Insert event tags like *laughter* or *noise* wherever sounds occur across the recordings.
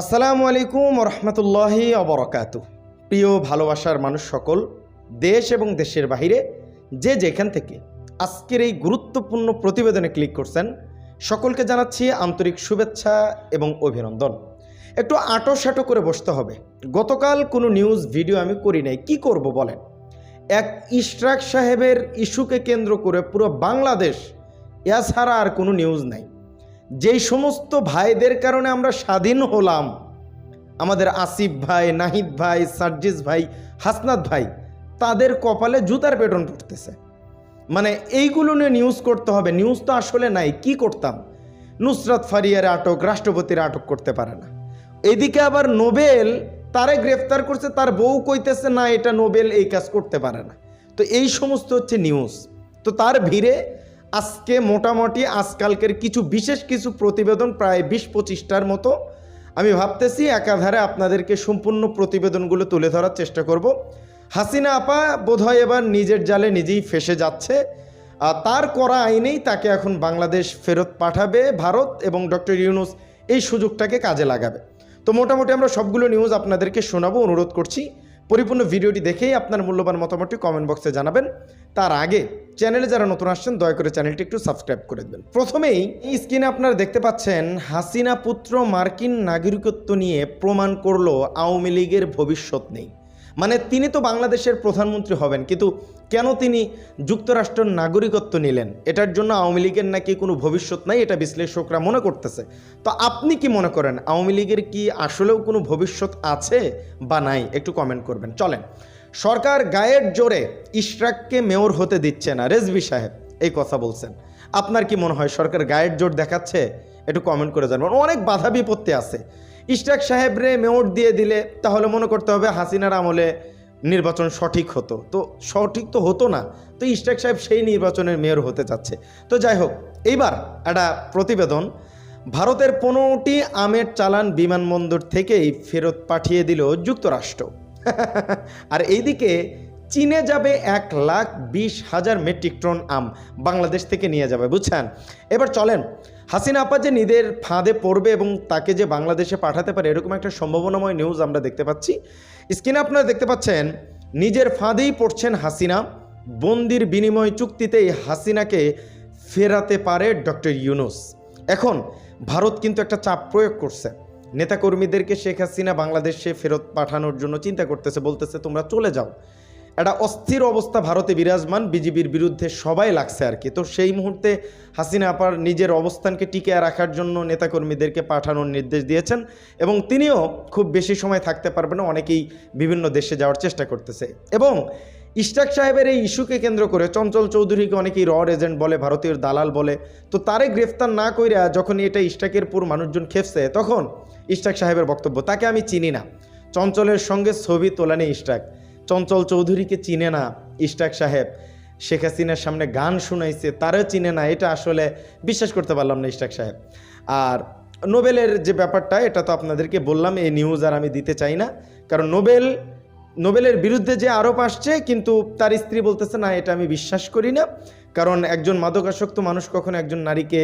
আসসালামু আলাইকুম রহমতুল্লাহি অবরকাত প্রিয় ভালোবাসার মানুষ সকল, দেশ এবং দেশের বাহিরে যে যেখান থেকে আজকের এই গুরুত্বপূর্ণ প্রতিবেদনে ক্লিক করছেন, সকলকে জানাচ্ছি আন্তরিক শুভেচ্ছা এবং অভিনন্দন। একটু আটো সাটো করে বসতে হবে। গতকাল কোনো নিউজ ভিডিও আমি করি নাই, কি করব বলেন? এক ইশরাক সাহেবের ইস্যুকে কেন্দ্র করে পুরো বাংলাদেশ, এছাড়া আর কোনো নিউজ নাই। যেই সমস্ত ভাইদের কারণে আমরা স্বাধীন হলাম, আমাদের আসিফ ভাই, নাহিদ ভাই, সার্জিস ভাই, হাসনাত ভাই, তাদের কপালে জুতার পেটন পড়তেছে মানে এইগুলো নিয়ে নিউজ করতে হবে। নিউজ তো আসলে নাই, কি করতাম? নুসরাত ফারিয়ার আটক, রাষ্ট্রপতির আটক করতে পারে না। এদিকে আবার নোবেল, তারে গ্রেফতার করছে, তার বউ কইতেছে, না, এটা নোবেল, এই কাজ করতে পারে না। তো এই সমস্ত হচ্ছে নিউজ তো তার ভিড়ে আজকে মোটামুটি আজকালকের কিছু বিশেষ কিছু প্রতিবেদন প্রায় বিশ পঁচিশটার মতো। আমি ভাবতেছি একাধারে আপনাদেরকে সম্পূর্ণ প্রতিবেদনগুলো তুলে ধরার চেষ্টা করব। হাসিনা আপা বোধহয় এবার নিজের জালে নিজেই ফেসে যাচ্ছে। তার করা আইনেই তাকে এখন বাংলাদেশ ফেরত পাঠাবে, ভারত এবং ডক্টর ইউনুস এই সুযোগটাকে কাজে লাগাবে। তো মোটামুটি আমরা সবগুলো নিউজ আপনাদেরকে শোনাবো, অনুরোধ করছি। পরিপূর্ণ ভিডিওটি দেখেই আপনার মূল্যবান মতামতটি কমেন্ট বক্সে জানাবেন। তার আগে চ্যানেলে যারা নতুন আসছেন, দয়া করে চ্যানেলটি একটু সাবস্ক্রাইব করে দেবেন। প্রথমেই, এই স্ক্রিনে আপনারা দেখতে পাচ্ছেন, হাসিনা পুত্র মার্কিন নাগরিকত্ব নিয়ে প্রমাণ করল আওয়ামী লীগের ভবিষ্যৎ নেই। মানে তিনি তো বাংলাদেশের প্রধানমন্ত্রী হবেন, কিন্তু কেন তিনি যুক্তরাষ্ট্রের নাগরিকত্ব নিলেন? এটার জন্য আওয়ামী লীগের নাকি কোনো ভবিষ্যৎ নাই? এটা বিশ্লেষকরা মনে করতেছে। তো আপনি কি মনে করেন, আওয়ামী লীগের কি আসলেও কোনো ভবিষ্যৎ আছে বা নাই? একটু কমেন্ট করবেন। চলেন, সরকার গায়ের জোরে ইশরাককে মেয়র হতে দিচ্ছে না রেজবি সাহেব এই কথা বলছেন। আপনার কি মনে হয়, সরকার গায়ের জোর দেখাচ্ছে? একটু কমেন্ট করে জানবেন। অনেক বাধা বিপত্তি আছে। ইশরাক সাহেবরে মেয়র দিয়ে দিলে তাহলে মনে করতে হবে হাসিনার আমলে নির্বাচন সঠিক হতো। তো সঠিক তো হতো না। তো ইশরাক সাহেব সেই নির্বাচনের মেয়র হতে চাচ্ছে। তো যাই হোক, এইবার একটা প্রতিবেদন। ভারতের পনেরোটি আমের চালান বিমানবন্দর থেকেই ফেরত পাঠিয়ে দিল যুক্তরাষ্ট্র। *laughs* আর এইদিকে চীনে যাবে এক লাখ বিশ হাজার মেট্রিক টন আম বাংলাদেশ থেকে নিয়ে যাবে, বুঝছেন? এবার চলেন, হাসিনা আপা যে নিদের ফাঁদে পড়বে এবং তাকে যে বাংলাদেশে পাঠাতে পারে, এরকম একটা সম্ভাবনাময় নিউজ আমরা দেখতে পাচ্ছি। স্ক্রিনে আপনারা দেখতে পাচ্ছেন, নিজের ফাঁদেই পড়ছেন হাসিনা। বন্দির বিনিময় চুক্তিতেই হাসিনাকে ফেরাতে পারে ডক্টর ইউনুস। এখন, ভারত কিন্তু একটা চাপ প্রয়োগ করছে। নেতাকর্মীদেরকে শেখ হাসিনা বাংলাদেশে ফেরত পাঠানোর জন্য চিন্তা করতেছে, বলতেছে, তোমরা চলে যাও। একটা অস্থির অবস্থা ভারতে বিরাজমান বিজিবির বিরুদ্ধে সবাই লাগছে আর কি। তো সেই মুহূর্তে হাসিনা আপার নিজের অবস্থানকে টিকে রাখার জন্য নেতাকর্মীদেরকে পাঠানোর নির্দেশ দিয়েছেন এবং তিনিও খুব বেশি সময় থাকতে পারবেন না, অনেকেই বিভিন্ন দেশে যাওয়ার চেষ্টা করতেছে। এবং ইশরাক সাহেবের এই ইস্যুকে কেন্দ্র করে চঞ্চল চৌধুরীকে অনেকেই রড এজেন্ট বলে, ভারতীয় দালাল বলে। তো তারে গ্রেফতার না কইরা যখন এটা ইশরাকের পুর মানুষজন খেপছে, তখন ইশরাক সাহেবের বক্তব্য, তাকে আমি চিনি না। চঞ্চলের সঙ্গে ছবি তোলা নেই চঞ্চল চৌধুরীকে চিনে না ইশরাক সাহেব। শেখ হাসিনার সামনে গান শুনাইছে, তারও চিনে না, এটা আসলে বিশ্বাস করতে পারলাম না ইশরাক সাহেব। আর নোবেলের যে ব্যাপারটা, এটা তো আপনাদেরকে বললাম, এই নিউজ আর আমি দিতে চাই না। কারণ নোবেল, নোবেলের বিরুদ্ধে যে আরোপ আসছে, কিন্তু তার স্ত্রী বলতেছে, না, এটা আমি বিশ্বাস করি না। কারণ একজন মাদকাসক্ত মানুষ কখনো একজন নারীকে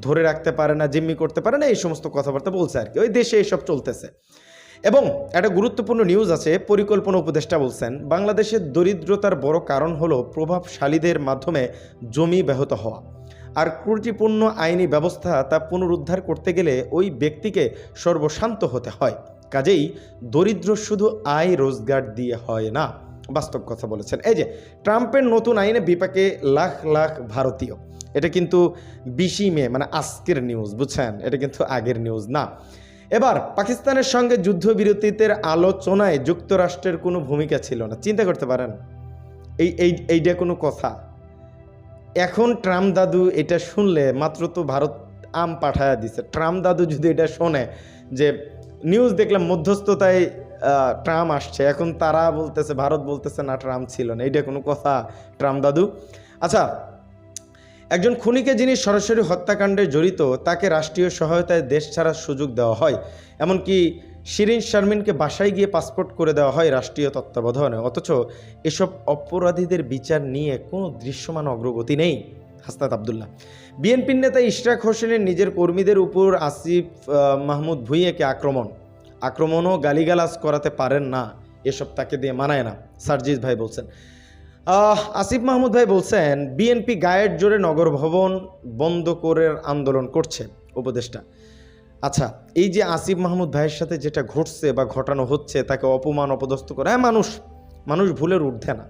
ধরে রাখতে পারে না, জিম্মি করতে পারে না, এই সমস্ত কথাবার্তা বলছে আর কি। ওই দেশে এইসব চলতেছে। এবং একটা গুরুত্বপূর্ণ নিউজ আছে, পরিকল্পনা উপদেষ্টা বলছেন, বাংলাদেশের দরিদ্রতার বড় কারণ হলো প্রভাবশালীদের মাধ্যমে জমি ব্যাহত হওয়া। আর ত্রুটিপূর্ণ আইনি ব্যবস্থা তা পুনরুদ্ধার করতে গেলে ওই ব্যক্তিকে সর্বশান্ত হতে হয়। কাজেই দরিদ্র শুধু আয় রোজগার দিয়ে হয় না, বাস্তব কথা বলেছেন। এই যে, ট্রাম্পের নতুন আইনে বিপাকে লাখ লাখ ভারতীয়। এটা কিন্তু বিশি মে মানে আজকের নিউজ বুঝছেন? এটা কিন্তু আগের নিউজ না। এবার পাকিস্তানের সঙ্গে যুদ্ধবিরতির আলোচনায় যুক্তরাষ্ট্রের কোনো ভূমিকা ছিল না। চিন্তা করতে পারেন। এই এই, এইটা কোনো কথা। এখন ট্রাম্প দাদু এটা শুনলে মাত্র তো ভারত আম পাঠায়া দিছে। ট্রাম্প দাদু যদি এটা শোনে যে নিউজ দেখলাম মধ্যস্থতায় ট্রাম্প আসছে। এখন তারা বলতেছে, ভারত বলতেছে না, ট্রাম্প ছিল না। এইটা কোনো কথা, ট্রাম্প দাদু। আচ্ছা একজন খুনিকে যিনি সরাসরি হত্যাকাণ্ডে জড়িত, তাকে রাষ্ট্রীয় সহায়তায় দেশ ছাড়ার সুযোগ দেওয়া হয়। এমনকি শিরিন শারমিনকে বাসায় গিয়ে পাসপোর্ট করে দেওয়া হয় রাষ্ট্রীয় তত্ত্বাবধানে। অথচ এসব অপরাধীদের বিচার নিয়ে কোনো দৃশ্যমান অগ্রগতি নেই হাসনাত আবদুল্লাহ। বিএনপির নেতা ইশরাক হোসেনের নিজের কর্মীদের উপর আসিফ মাহমুদ ভুঁইয়াকে আক্রমণ। আক্রমণও গালিগালাজ করাতে পারেন না, এসব তাকে দিয়ে মানায় না, সার্জিস ভাই বলছেন। আসিফ মাহমুদ ভাই বলছেন, বিএনপি গায়ের জোরে নগর ভবন বন্ধ করে আন্দোলন করছে উপদেষ্টা। আচ্ছা এই যে আসিফ মাহমুদ ভাইয়ের সাথে যেটা ঘটছে বা ঘটানো হচ্ছে, তাকে অপমান, অপদস্থ করে হ্যাঁ মানুষ মানুষ ভুলের ঊর্ধ্বে না।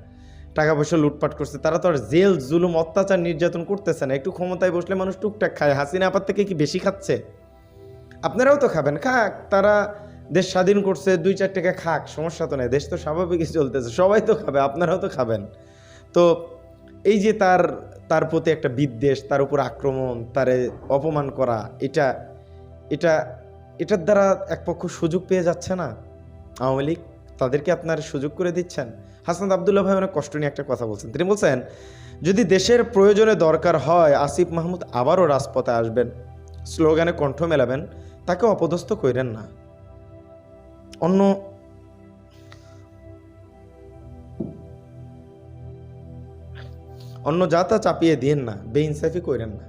টাকা পয়সা লুটপাট করছে, তারা তো আর জেল, জুলুম, অত্যাচার নির্যাতন করতেছে না। একটু ক্ষমতায় বসলে মানুষ টুকটাক খায়। হাসিনা আপার থেকে কি বেশি খাচ্ছে? আপনারাও তো খাবেন। খাক, তারা দেশ স্বাধীন করছে, দুই চার টাকা খাক, সমস্যা তো নেই, দেশ তো স্বাভাবিকই চলতেছে, সবাই তো খাবে, আপনারাও তো খাবেন। তো এই যে তার তার প্রতি একটা বিদ্বেষ, তার উপর আক্রমণ, তারে অপমান করা, এটা এটা, এটার দ্বারা এক পক্ষ সুযোগ পেয়ে যাচ্ছে না? আওয়ামী লীগ তাদেরকে আপনার সুযোগ করে দিচ্ছেন? হাসান আবদুল্লাহ ভাই অনেক কষ্ট নিয়ে একটা কথা বলছেন। তিনি বলছেন, যদি দেশের প্রয়োজনে দরকার হয়, আসিফ মাহমুদ আবারও রাজপথে আসবেন, স্লোগানে কণ্ঠ মেলাবেন, তাকে অপদস্থ কইরেন না। অন্য অন্য জাতা চাপিয়ে দিয়েন না, বেইনসাফি কইরেন না।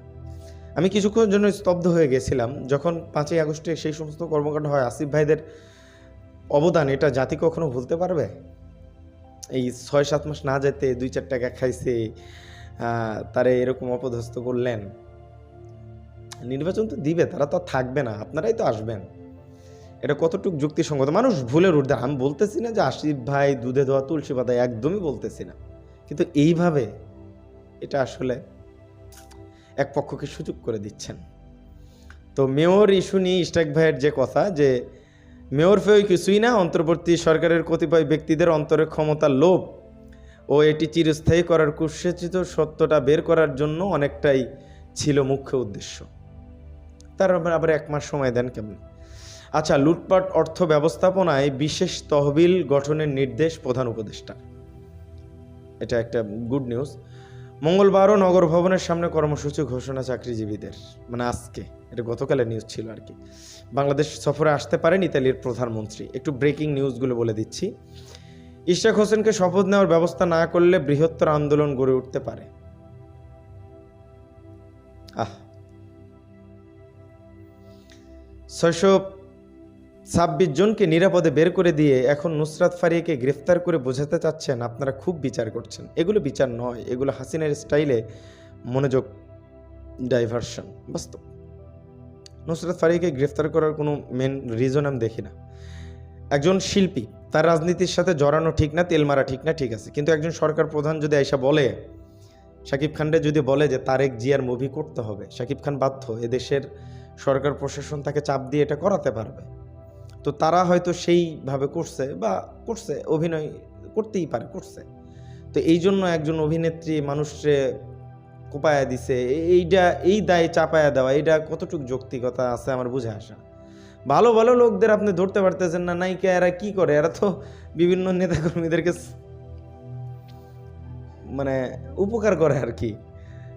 আমি কিছুক্ষণের জন্য স্তব্ধ হয়ে গেছিলাম, যখন পাঁচই আগস্টে সেই সমস্ত কর্মকাণ্ড হয়। আসিফ ভাইদের অবদান, এটা জাতি কখনো ভুলতে পারবে? এই ছয়, সাত মাস না যেতে দুই, চার টাকা খাইছে তারে এরকম অপদস্থ করলেন। নির্বাচন তো দিবে, তারা তো থাকবে না, আপনারাই তো আসবেন। এটা কতটুকু যুক্তিসঙ্গত? মানুষ ভুলের ঊর্ধ্বে, আমি বলতেছি না যে আশিফ ভাই দুধে ধোয়া তুলসী পাতা, একদমই বলতেছি না। কিন্তু এইভাবে এটা আসলে এক পক্ষকে সুযোগ করে দিচ্ছেন। তো মেয়র ইস্যু নিয়ে ইস্টাক ভাইয়ের যে কথা, যে মেয়র ফেয় কিছুই না, অন্তর্বর্তী সরকারের কতিপয় ব্যক্তিদের অন্তরে ক্ষমতার লোভ ও এটি চিরস্থায়ী করার কুৎসেচিত সত্যটা বের করার জন্য অনেকটাই ছিল মুখ্য উদ্দেশ্য। তার আবার এক মাস সময় দেন কেমন? আচ্ছা লুটপাট অর্থ ব্যবস্থাপনায় বিশেষ তহবিল গঠনের নির্দেশ প্রধান উপদেষ্টা। এটা একটা গুড নিউজ। মঙ্গলবারও নগর ভবনের সামনে কর্মসূচি ঘোষণা চাকরিজীবীদের মানে আজকে। এটা গতকালের নিউজ ছিল আর কি। বাংলাদেশ সফরে আসতে পারেন ইতালির প্রধানমন্ত্রী। একটু ব্রেকিং নিউজগুলো বলে দিচ্ছি। ইশাক হোসেনকে শপথ নেওয়ার ব্যবস্থা না করলে বৃহত্তর আন্দোলন গড়ে উঠতে পারে। আহ। ছয়শো ছাব্বিশ জনকে নিরাপদে বের করে দিয়ে এখন নুসরাত ফারিয়াকে গ্রেফতার করে বোঝাতে চাচ্ছেন আপনারা খুব বিচার করছেন। এগুলো বিচার নয়, এগুলো হাসিনের স্টাইলে মনোযোগ ডাইভারশন, বাস্তব। নুসরাত ফারিয়াকে গ্রেফতার করার কোনো মেন রিজন আমি দেখি না। একজন শিল্পী, তার রাজনীতির সাথে জড়ানো ঠিক না, তেল মারা ঠিক না, ঠিক আছে। কিন্তু একজন সরকার প্রধান যদি আইসা বলে, শাকিব খানরে যদি বলে যে তারেক জিয়ার মুভি করতে হবে, শাকিব খান বাধ্য এদেশের সরকার প্রশাসন তাকে চাপ দিয়ে এটা করাতে পারবে। তো তারা হয়তো সেইভাবে করছে বা করছে, অভিনয় করতেই পারে, করছে। তো এই জন্য একজন অভিনেত্রী মানুষরে কোপায়া দিছে। এইটা, এই দায় চাপায়া দেওয়া এটা কতটুকু যৌক্তিকতা আছে আমার বুঝে আসা ভালো ভালো লোকদের আপনি ধরতে পারতেছেন না, নায়িকা এরা কি করে? এরা তো বিভিন্ন নেতাকর্মীদেরকে মানে উপকার করে আর কি।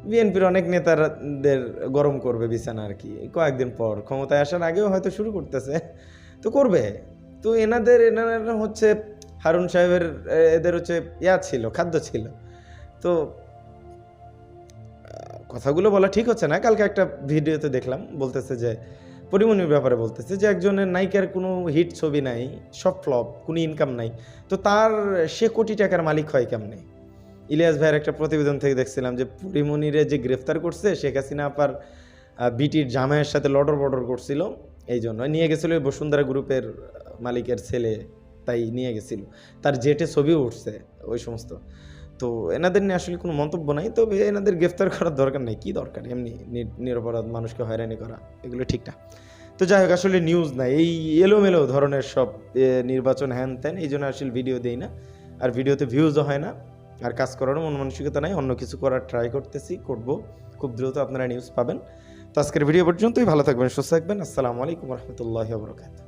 বিএনপির অনেক নেতাদের গরম করবে বিছানা আর কি। কয়েকদিন পর ক্ষমতায় আসার আগেও হয়তো শুরু করতেছে। তো করবে। তো এনাদের, এনারা হচ্ছে হারুন সাহেবের এদের হচ্ছে ইয়া ছিল, খাদ্য ছিল। তো, কথাগুলো বলা ঠিক হচ্ছে না। কালকে একটা ভিডিওতে দেখলাম, বলতেছে যে পরিমণির ব্যাপারে বলতেছে যে, একজনের নায়িকার কোনো হিট ছবি নাই, সব ফ্লপ, কোনো ইনকাম নাই। তো তার, সে কোটি টাকার মালিক হয় কেমনে? ইলিয়াস ভাইয়ের একটা প্রতিবেদন থেকে দেখছিলাম যে পরিমণিরে যে গ্রেফতার করছে, শেখ হাসিনা আপার বিটির জামাইয়ের সাথে লটর বটর করছিল এই জন্য নিয়ে গেছিল বসুন্ধরা গ্রুপের মালিকের ছেলে, তাই নিয়ে গেছিল। তার জেটে ছবিও উঠছে ওই সমস্ত। তো এনাদের নিয়ে আসলে কোনো মন্তব্য নাই, তবে এনাদের গ্রেফতার করার দরকার নেই, কি দরকার? এমনি নি- নিরপরাধ মানুষকে হয়রানি করা, এগুলো ঠিক না। তো যাই হোক, আসলে নিউজ নাই, এই এলোমেলো ধরনের সব নির্বাচন হ্যান ত্যান, এই জন্য আসলে ভিডিও দেই না। আর ভিডিওতে ভিউজও হয় না, আর কাজ করারও মন মানসিকতা নাই, অন্য কিছু করার ট্রাই করতেছি, করব। খুব দ্রুত আপনারা নিউজ পাবেন। তো আজকের ভিডিও পর্যন্তই ভালো থাকবেন সুস্থ থাকবেন। আসসালামু আলাইকুম রহমতুল্লাহ বরকাত